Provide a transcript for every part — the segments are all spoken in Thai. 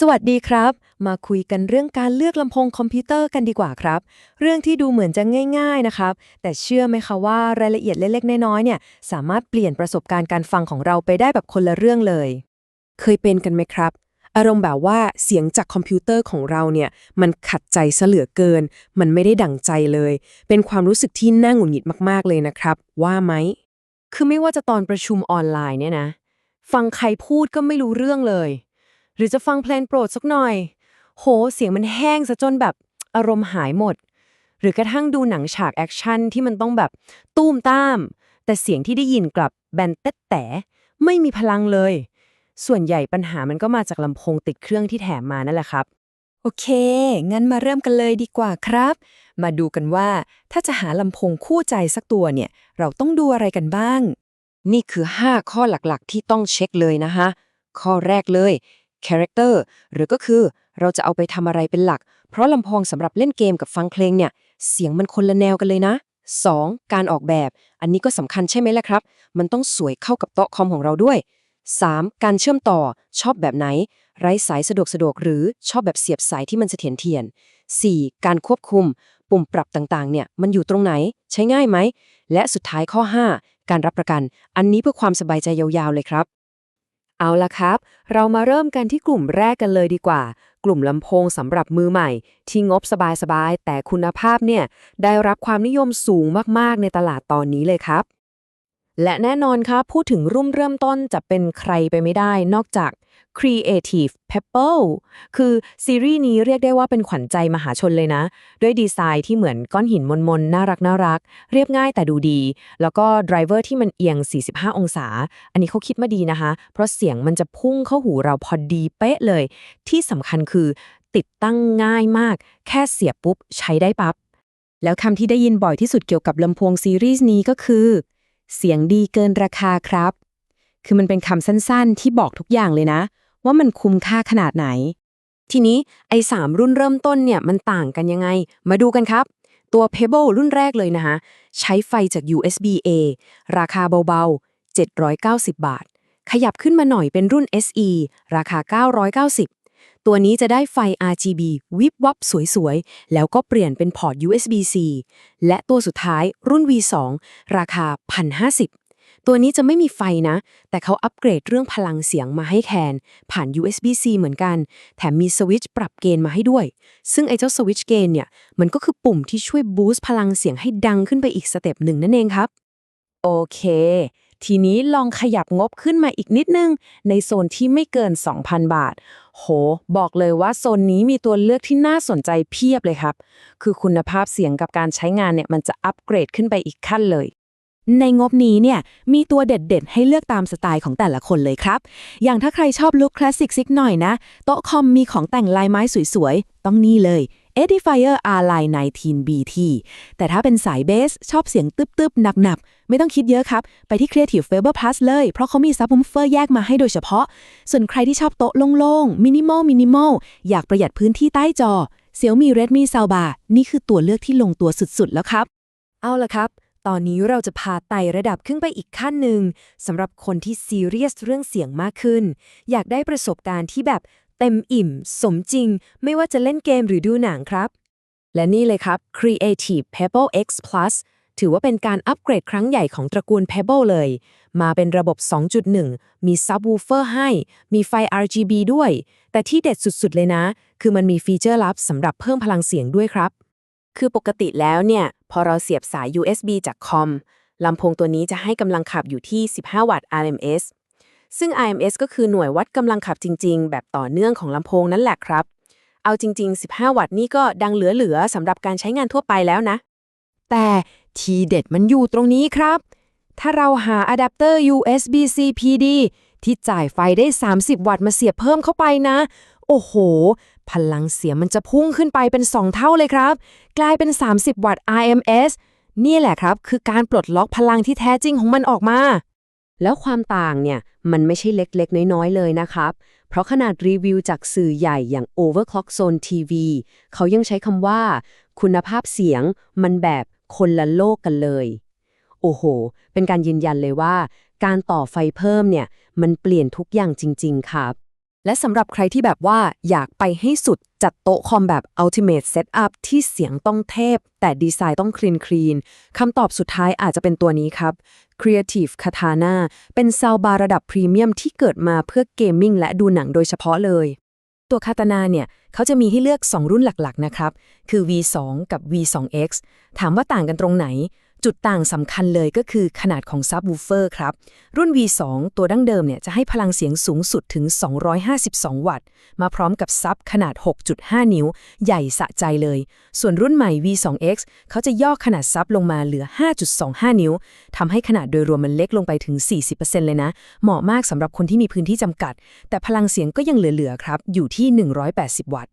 สวัสดีครับ มาคุยกันเรื่องการเลือกลำโพงคอมพิวเตอร์กันดีกว่าครับ เรื่องที่ดูเหมือนจะง่าย ๆนะครับ แต่เชื่อไหมคะว่ารายละเอียดเล็กๆน้อยๆเนี่ยสามารถเปลี่ยนประสบการณ์การฟังของเราไปได้แบบคนละเรื่องเลย เคยเป็นกันไหมครับ อารมณ์แบบว่าเสียงจากคอมพิวเตอร์ของเราเนี่ยมันขัดใจเหลือเกิน มันไม่ได้ดั่งใจเลย เป็นความรู้สึกที่น่าหงุดหงิดมากๆเลยนะครับ ว่าไหมคือไม่ว่าจะตอนประชุมออนไลน์เนี่ยนะ ฟังใครพูดก็ไม่รู้เรื่องเลย หรือจะฟังเพลงโปรดสักหน่อย โห เสียงมันแห้งซะจนแบบอารมณ์หายหมด หรือกระทั่งดูหนังฉากแอคชั่นที่มันต้องแบบตุ้มตาม แต่เสียงที่ได้ยินกลับแบนเต๊ะแต่ไม่มีพลังเลย ส่วนใหญ่ปัญหามันก็มาจากลำโพงติดเครื่องที่แถมมานั่นแหละครับ โอเค งั้นมาเริ่มกันเลยดีกว่าครับ มาดูกันว่าถ้าจะหาลำโพงคู่ใจสักตัวเนี่ย เราต้องดูอะไรกันบ้าง นี่คือ 5 ข้อหลักๆ ที่ต้องเช็คเลยนะฮะข้อแรกเลย character หรือก็คือเราจะเอาไปทำอะไรเป็นหลัก เพราะลำโพงสำหรับเล่นเกมกับฟังเพลงเนี่ย เสียงมันคนละแนวกันเลยนะ 2. การออกแบบ อันนี้ก็สำคัญใช่ไหมล่ะครับ มันต้องสวยเข้ากับโต๊ะคอมของเราด้วย 3. การเชื่อมต่อชอบแบบไหน ไร้สายสะดวกสะดวกหรือชอบแบบเสียบสายที่มันเสถียรเทียน 4. การควบคุม ปุ่มปรับต่างๆ เนี่ยมันอยู่ตรงไหน ใช้ง่ายไหม และสุดท้ายข้อ 5 การรับประกัน อันนี้เพื่อความสบายใจยาวๆเลยครับ เอาละครับ เรามาเริ่มกันที่กลุ่มแรกกันเลยดีกว่า กลุ่มลำโพงสำหรับมือใหม่ ที่งบสบายๆ แต่คุณภาพเนี่ย ได้รับความนิยมสูงมากๆ ในตลาดตอนนี้เลยครับ และแน่นอนครับ พูดถึงรุ่มเริ่มต้นจะเป็นใครไปไม่ได้นอกจาก Creative Pebble คือซีรีส์นี้เรียกได้ว่าเป็นขวัญใจมหาชนเลยนะ ด้วยดีไซน์ที่เหมือนก้อนหินมนๆ น่ารักน่ารัก เรียบง่ายแต่ดูดี แล้วก็ไดรเวอร์ที่มันเอียง 45 องศา อันนี้เขาคิดมาดีนะคะ เพราะเสียงมันจะพุ่งเข้าหูเราพอดีเป๊ะเลย ที่สำคัญคือติดตั้งง่ายมาก แค่เสียบปุ๊บ ใช้ได้ปับ๊บ แล้วคำที่ได้ยินบ่อยที่สุดเกี่ยวกับลำโพงซีรีส์นี้ก็คือ เสียงดีเกินราคาครับ คือมันเป็นคำสั้นๆ ที่บอกทุกอย่างเลยนะ ว่ามันคุ้มค่าขนาดไหน ทีนี้ไอ้3รุ่นเริ่มต้นเนี่ยมันต่างกันยังไง มาดูกันครับ ตัว Pebble รุ่นแรกเลยนะคะใช้ไฟจาก USB A ราคาเบาๆ 790 บาท ขยับขึ้นมาหน่อยเป็นรุ่น SE ราคา 990ตัวนี้จะได้ไฟ RGB วิบวับสวยๆ แล้วก็เปลี่ยนเป็นพอร์ต USB-C และตัวสุดท้ายรุ่น V2 ราคา 1,050 ตัวนี้จะไม่มีไฟนะ แต่เขาอัปเกรดเรื่องพลังเสียงมาให้แทน ผ่าน USB-C เหมือนกัน แถมมีสวิตช์ปรับเกณฑ์มาให้ด้วย ซึ่งไอ้เจ้าสวิตช์เกณฑ์เนี่ย มันก็คือปุ่มที่ช่วยบูสต์พลังเสียงให้ดังขึ้นไปอีกสเต็ปหนึ่งนั่นเองครับ โอเค ทีนี้ลองขยับงบขึ้นมาอีกนิดนึง ในโซนที่ไม่เกิน 2,000 บาท โห บอกเลยว่าโซนนี้มีตัวเลือกที่น่าสนใจเพียบเลยครับ คือคุณภาพเสียงกับการใช้งานเนี่ยมันจะอัปเกรดขึ้นไปอีกขั้นเลย ในงบนี้เนี่ยมีตัวเด็ดๆ ให้เลือกตามสไตล์ของแต่ละคนเลยครับ อย่างถ้าใครชอบลุคคลาสสิกซิกหน่อยนะ โต๊ะคอมมีของแต่งลายไม้สวยๆ ต้องนี่เลย Edifier R-Line 19 BT แต่ถ้าเป็นสายเบส ชอบเสียงตึบๆ หนักๆ ไม่ต้องคิดเยอะครับ ไปที่ Creative Faber Plus เลย เพราะเขามีซับ w ูเฟอร์แยกมาให้โดยเฉพาะ ส่วนใครที่ชอบโต๊ะโล่งๆ มินิมอลมินิมอลอยากประหยัดพื้นที่ใต้จอ Xiaomi Redmi Soundbar นี่คือตัวเลือกที่ลงตัวสุดๆแล้วครับ เอาละครับ ตอนนี้เราจะพาไต่ระดับขึ้นไปอีกขั้นหนึ่งสำหรับคนที่ซีเรียสเรื่องเสียงมากขึ้น อยากได้ประสบการณ์ที่แบบเต็มอิ่ม สมจริง ไม่ว่าจะเล่นเกมหรือดูหนังครับ และนี่เลยครับ Creative Pebble X Plus ถือว่าเป็นการอัปเกรดครั้งใหญ่ของตระกูล Pebble เลย มาเป็นระบบ 2.1 มี Subwoofer ให้ มีไฟ RGB ด้วย แต่ที่เด็ดสุดๆเลยนะ คือมันมีฟีเจอร์ลับสำหรับเพิ่มพลังเสียงด้วยครับ คือปกติแล้วเนี่ย พอเราเสียบสาย USB จากคอมลำโพงตัวนี้จะให้กำลังขับอยู่ที่ 15 วัตต์ RMS ซึ่ง RMS ก็คือหน่วยวัดกำลังขับจริง ๆ แบบต่อเนื่องของลำโพงนั่นแหละครับ เอาจริง ๆ 15 วัตต์นี่ก็ดังเหลือ ๆสำหรับการใช้งานทั่วไปแล้วนะ แต่ทีเด็ดมันอยู่ตรงนี้ครับ ถ้าเราหาอะแดปเตอร์ USB-C PD ที่จ่ายไฟได้ 30 วัตต์มาเสียบเพิ่มเข้าไปนะ โอ้โห พลังเสียงมันจะพุ่งขึ้นไปเป็น 2 เท่าเลยครับ กลายเป็น 30 วัตต์ RMS นี่แหละครับ คือการปลดล็อกพลังที่แท้จริงของมันออกมา แล้วความต่างเนี่ย มันไม่ใช่เล็กๆ น้อยๆ เลยนะครับ เพราะขนาดรีวิวจากสื่อใหญ่อย่าง Overclock Zone TV เขายังใช้คำว่า คุณภาพเสียงมันแบบคนละโลกกันเลย โอ้โห เป็นการยืนยันเลยว่า การต่อไฟเพิ่มเนี่ย มันเปลี่ยนทุกอย่างจริง ๆ ครับ และสำหรับใครที่แบบว่าอยากไปให้สุดจัดโต๊ะคอมแบบ Ultimate Setup ที่เสียงต้องเทพ แต่ดีไซน์ต้องคลีนคลีนคำตอบสุดท้ายอาจจะเป็นตัวนี้ครับ Creative Katana เป็นซาวบาร์ระดับพรีเมียมที่เกิดมาเพื่อเกมมิ่งและดูหนังโดยเฉพาะเลย ตัวคาตานาเนี่ยเขาจะมีให้เลือก 2 รุ่นหลักๆนะครับ คือ V2 กับ V2X ถามว่าต่างกันตรงไหน จุดต่างสำคัญเลยก็คือขนาดของซับวูเฟอร์ครับ รุ่น V2 ตัวดั้งเดิมเนี่ยจะให้พลังเสียงสูงสุดถึง 252 วัตต์ มาพร้อมกับซับขนาด 6.5 นิ้ว ใหญ่สะใจเลย ส่วนรุ่นใหม่ V2X เขาจะย่อขนาดซับลงมาเหลือ 5.25 นิ้วทำให้ขนาดโดยรวมมันเล็กลงไปถึง 40%เลยนะ เหมาะมากสำหรับคนที่มีพื้นที่จำกัด แต่พลังเสียงก็ยังเหลือๆครับอยู่ที่ 180 วัตต์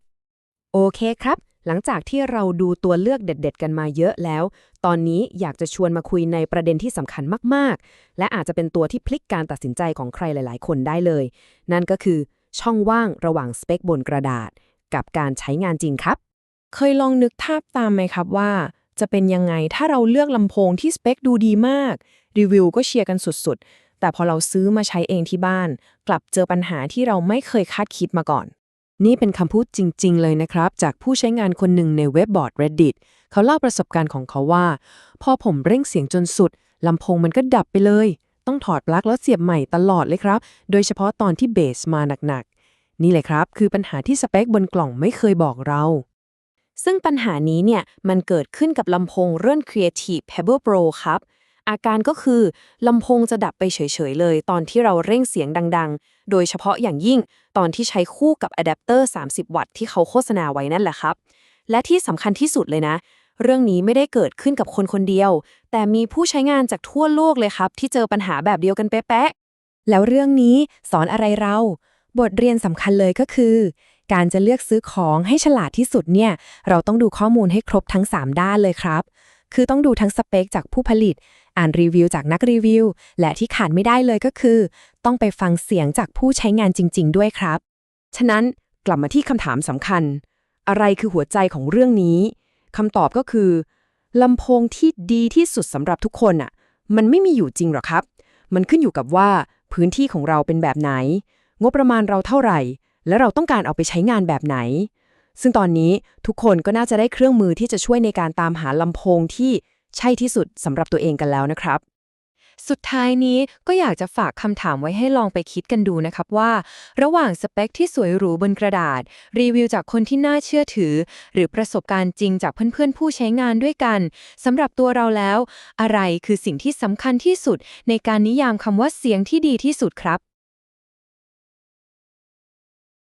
โอเคครับ หลังจากที่เราดูตัวเลือกเด็ด ๆ กันมาเยอะแล้ว ตอนนี้อยากจะชวนมาคุยในประเด็นที่สำคัญมากๆ และอาจจะเป็นตัวที่พลิกการตัดสินใจของใครหลาย ๆ คนได้เลย นั่นก็คือ ช่องว่างระหว่างสเปคบนกระดาษ กับการใช้งานจริงครับ เคยลองนึกภาพตามไหมครับว่า จะเป็นยังไงถ้าเราเลือกลำโพงที่สเปคดูดีมาก รีวิวก็เชียร์กันสุดๆ แต่พอเราซื้อมาใช้เองที่บ้าน กลับเจอปัญหาที่เราไม่เคยคาดคิดมาก่อน นี่เป็นคำพูดจริง ๆ เลยนะครับ จากผู้ใช้งานคนหนึ่งในเว็บบอร์ด Reddit เขาเล่าประสบการณ์ของเขาว่า พอผมเร่งเสียงจนสุดลำโพงมันก็ดับไปเลย ต้องถอดปลั๊กแล้วเสียบใหม่ตลอดเลยครับ โดยเฉพาะตอนที่เบสมาหนัก ๆ นี่เลยครับ คือปัญหาที่สเปคบนกล่องไม่เคยบอกเรา ซึ่งปัญหานี้เนี่ยมันเกิดขึ้นกับลำโพงเรื่อน Creative Pebble Pro ครับ อาการก็คือลำโพงจะดับไปเฉยๆเลย ตอนที่เราเร่งเสียงดังๆ โดยเฉพาะอย่างยิ่งตอนที่ใช้คู่กับอะแดปเตอร์ 30 วัตต์ที่เขาโฆษณาไว้นั่นแหละครับ และที่สำคัญที่สุดเลยนะ เรื่องนี้ไม่ได้เกิดขึ้นกับคนคนเดียว แต่มีผู้ใช้งานจากทั่วโลกเลยครับ ที่เจอปัญหาแบบเดียวกันเป๊ะๆแล้วเรื่องนี้สอนอะไรเรา บทเรียนสำคัญเลยก็คือ การจะเลือกซื้อของให้ฉลาดที่สุดเนี่ยเราต้องดูข้อมูลให้ครบทั้ง 3 ด้านเลยครับ คือต้องดูทั้งสเปคจากผู้ผลิต อ่านรีวิวจากนักรีวิว และที่ขาดไม่ได้เลยก็คือ ต้องไปฟังเสียงจากผู้ใช้งานจริง ๆ ด้วยครับ ฉะนั้นกลับมาที่คำถามสำคัญ อะไรคือหัวใจของเรื่องนี้คำตอบก็คือลำโพงที่ดีที่สุดสำหรับทุกคนอะ มันไม่มีอยู่จริงหรอกครับ มันขึ้นอยู่กับว่าพื้นที่ของเราเป็นแบบไหน งบประมาณเราเท่าไหร่ และเราต้องการเอาไปใช้งานแบบไหน ซึ่งตอนนี้ทุกคนก็น่าจะได้เครื่องมือที่จะช่วยในการตามหาลำโพงที่ใช่ที่สุดสำหรับตัวเองกันแล้วนะครับ สุดท้ายนี้ก็อยากจะฝากคำถามไว้ให้ลองไปคิดกันดูนะครับว่า ระหว่างสเปคที่สวยหรูบนกระดาษ รีวิวจากคนที่น่าเชื่อถือ หรือประสบการณ์จริงจากเพื่อนๆผู้ใช้งานด้วยกันสำหรับตัวเราแล้ว อะไรคือสิ่งที่สำคัญที่สุดในการนิยามคำว่าเสียงที่ดีที่สุดครับ